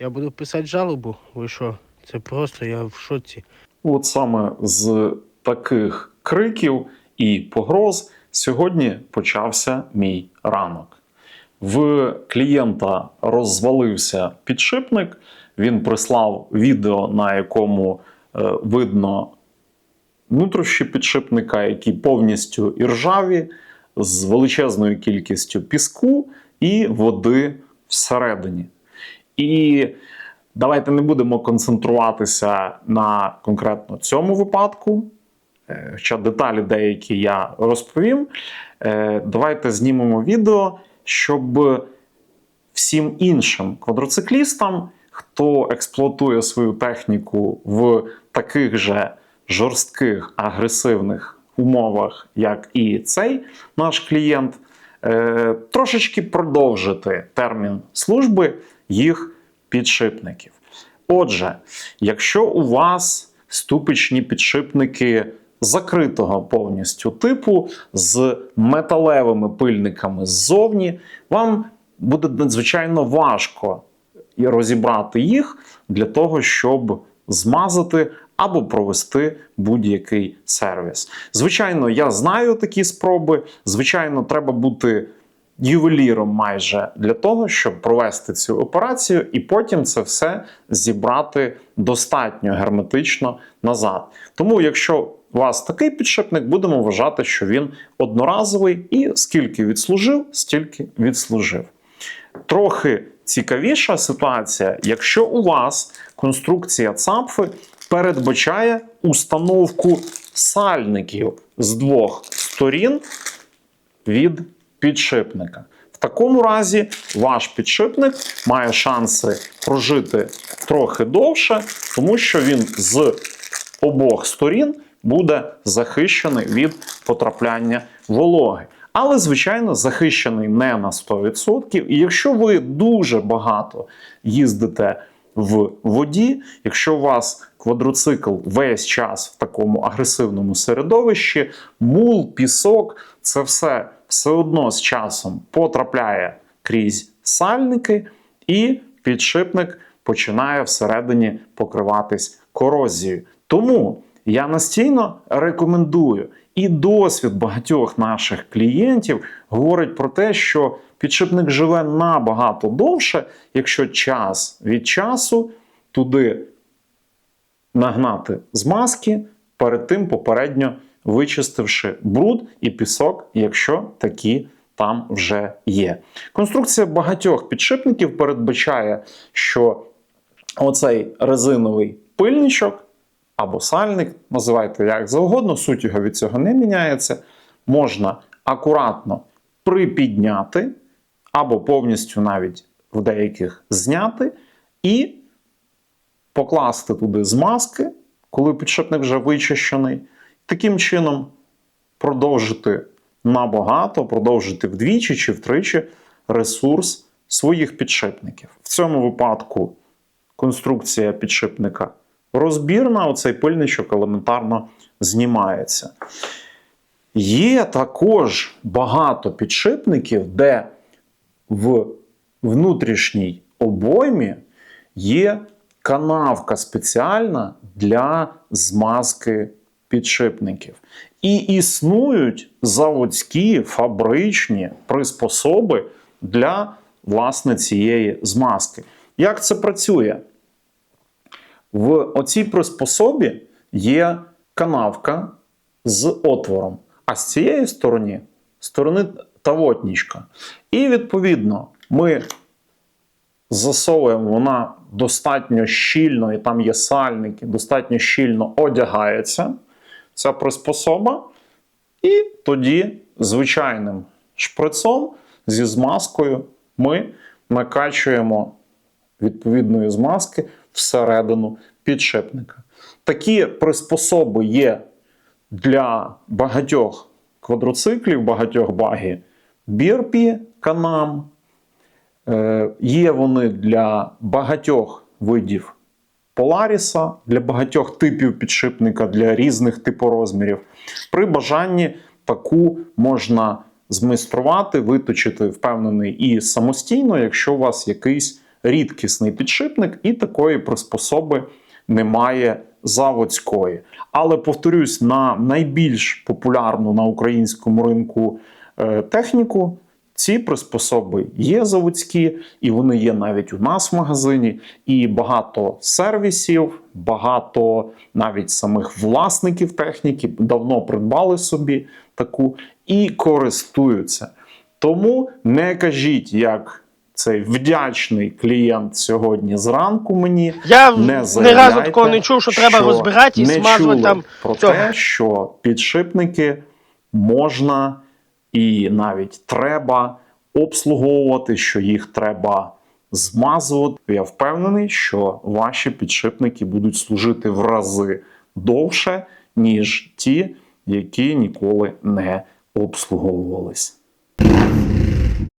Я буду писати жалобу. Ви що? Це просто я в шоці. От саме з таких криків і погроз сьогодні почався мій ранок. В клієнта розвалився підшипник. Він прислав відео, на якому е, видно внутрішні підшипника, які повністю іржаві, з величезною кількістю піску і води всередині. І давайте не будемо концентруватися на конкретно цьому випадку. Е, Хоча деталі деякі я розповім. Е, Давайте знімемо відео, щоб всім іншим квадроциклістам, хто експлуатує свою техніку в таких же жорстких агресивних умовах, як і цей наш клієнт, е, трошечки продовжити термін служби їх підшипників. Отже, якщо у вас ступичні підшипники закритого повністю типу з металевими пильниками ззовні, вам буде надзвичайно важко розібрати їх для того, щоб змазати або провести будь-який сервіс. Звичайно, я знаю такі спроби. Звичайно, треба бути ювеліром майже для того, щоб провести цю операцію, і потім це все зібрати достатньо герметично назад. Тому, якщо у вас такий підшипник, будемо вважати, що він одноразовий, і скільки відслужив, стільки відслужив. Трохи цікавіша ситуація, якщо у вас конструкція цапфи передбачає установку сальників з двох сторін від підшипника. В такому разі ваш підшипник має шанси прожити трохи довше, тому що він з обох сторін буде захищений від потрапляння вологи. Але, звичайно, захищений не на 100%. І якщо ви дуже багато їздите в воді, якщо у вас квадроцикл весь час в такому агресивному середовищі, мул, пісок, це все все одно з часом потрапляє крізь сальники, і підшипник починає всередині покриватись корозією. Тому я настійно рекомендую, і досвід багатьох наших клієнтів говорить про те, що підшипник живе набагато довше, якщо час від часу туди нагнати змазки, перед тим попередньо вичистивши бруд і пісок, якщо такі там вже є. Конструкція багатьох підшипників передбачає, що оцей резиновий пильничок або сальник, називайте як завгодно, суть його від цього не міняється. Можна акуратно припідняти, або повністю навіть в деяких зняти, і покласти туди змазки, коли підшипник вже вичищений. Таким чином продовжити набагато, продовжити вдвічі чи втричі ресурс своїх підшипників. В цьому випадку конструкція підшипника розбірна, оцей пильничок елементарно знімається. Є також багато підшипників, де в внутрішній обоймі є канавка спеціальна для змазки підшипників. І існують заводські фабричні приспособи для власне цієї змазки. Як це працює? В оцій приспособі є канавка з отвором, а з цієї сторони сторони тавотнічка. І відповідно ми засовуємо вона достатньо щільно, і там є сальники, достатньо щільно одягається ця приспособа. І тоді звичайним шприцом зі змазкою ми накачуємо відповідної змазки всередину підшипника. Такі приспособи є для багатьох квадроциклів, багатьох багі бірпі канам. Е, Є вони для багатьох видів Поларіса, для багатьох типів підшипника, для різних типорозмірів. При бажанні таку можна змайструвати, виточити, впевнений, і самостійно, якщо у вас якийсь рідкісний підшипник, і такої приспособи немає заводської. Але повторюсь, на найбільш популярну на українському ринку е, техніку. Ці приспособи є заводські, і вони є навіть у нас в магазині. І багато сервісів, багато навіть самих власників техніки давно придбали собі таку і користуються. Тому не кажіть, як цей вдячний клієнт сьогодні зранку мені. Я Не не разу такого не чув, що треба розбирати і не смазувати там. про цього. те, що підшипники можна і навіть треба обслуговувати, що їх треба змазувати. Я впевнений, що ваші підшипники будуть служити в рази довше, ніж ті, які ніколи не обслуговувались.